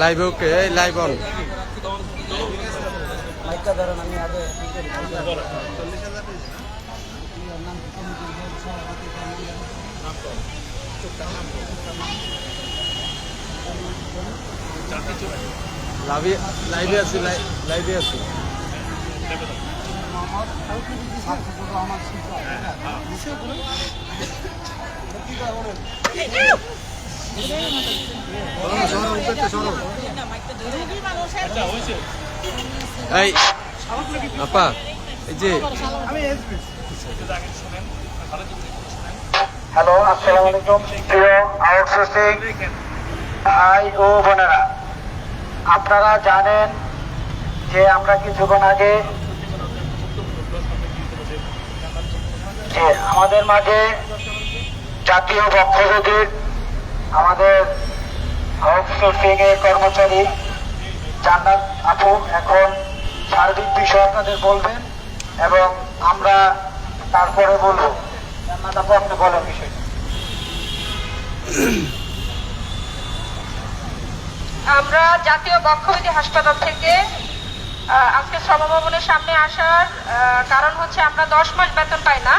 Live ওকে এই live on লাইভে আছি লাইভে আছি. আমার এই, আপা, এই যে। হ্যালো ও আপনারা জানেন যে আমরা কিছুক্ষণ আগে আমাদের মাঝে জাতীয় বক্ষব্যাধির আমাদের আউটসোর্সিং এর কর্মচারী জান্নাত আপু এখন সার্বিক বিষয় আপনাদের বলবেন এবং আমরা তারপরে বলব। জান্নাত আপু, আপনি বলেন বিষয়টা। আমরা জাতীয় বক্ষবিধি হাসপাতাল থেকে আজকে শ্রমভবনের সামনে আসার কারণ হচ্ছে আমরা দশ মাস বেতন পাই না।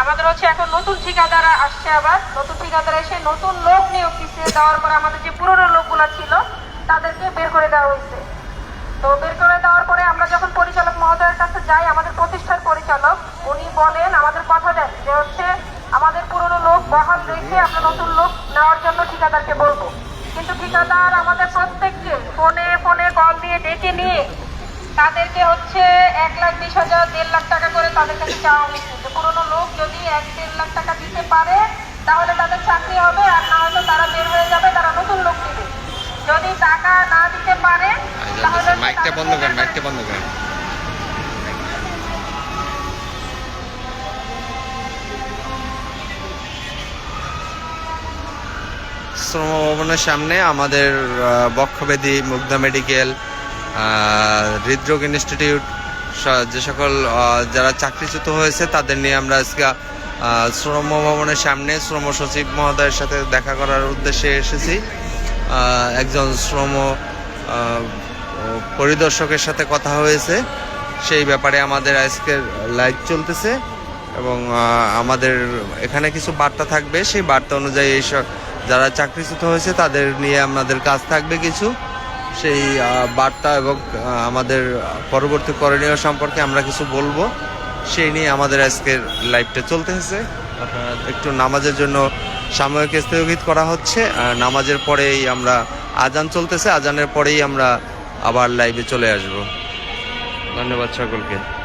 আমাদের হচ্ছে এখন নতুন ঠিকাদার আসছে আবার। নতুন ঠিকাদার এসে নতুন লোক নিয়োগ দিচ্ছে দেওয়ার পরে আমাদের যে পুরনো লোকগুলো ছিল, তাদেরকে বের করে দেওয়া হয়েছে। তো বের করে দেওয়ার পরে আমরা যখন পরিচালক মহোদয়ের কাছে যাই, আমাদের প্রতিষ্ঠার পরিচালক, উনি বলেন, আমাদের কথা দেন যে হচ্ছে আমাদের পুরনো লোক বহাল রেখে আমরা নতুন লোক নেওয়ার জন্য ঠিকাদারকে বলব। কিন্তু ঠিকাদার আমাদের প্রত্যেককে ফোনে ফোনে কল দিয়ে ডেকে নিয়ে তাদেরকে হচ্ছে এক লাখ বিশ হাজার দেড় লাখ টাকা করে তাদের কাছে চাওয়া হয়েছে। যে পুরনো লোক যদি এক দেড় লাখ টাকা দিতে পারে তাহলে তাদের চাকরি হবে আর না হয়তো তারা বের হয়ে যাবে তারা নতুন লোক নেবে। যদি টাকা না দিতে পারে তাহলে মাইকটা বন্ধ করেন মাইকটা বন্ধ করেন শ্রম ভবনের সামনে আমাদের আহ, বক্ষব্যাধি মুগ্ধা মেডিকেল হৃদরোগ ইনস্টিটিউট যে সকল যারা চাকরিচ্যুত হয়েছে, তাদের নিয়ে আমরা আজকে শ্রম ভবনের সামনে শ্রম সচিব মহোদয়ের সাথে দেখা করার উদ্দেশ্যে এসেছি। একজন শ্রম পরিদর্শকের সাথে কথা হয়েছে। সেই ব্যাপারে আমাদের আজকের লাইভ চলতেছে এবং আমাদের এখানে কিছু বার্তা থাকবে। সেই বার্তা অনুযায়ী এইসব যারা চাকরিচ্যুত হয়েছে, তাদের নিয়ে আমাদের কাজ থাকবে কিছু। সেই বার্তা এবং আমাদের পরবর্তী করণীয় সম্পর্কে আমরা কিছু বলব। সেই নিয়ে আমাদের আজকের লাইভটা চলতেছে। আপনারা একটু নামাজের জন্য সাময়িক স্থগিত করা হচ্ছে। আর নামাজের পরেই আমরা আজান চলতেছে। আজানের পরেই আমরা আবার লাইভে চলে আসব। ধন্যবাদ সকলকে।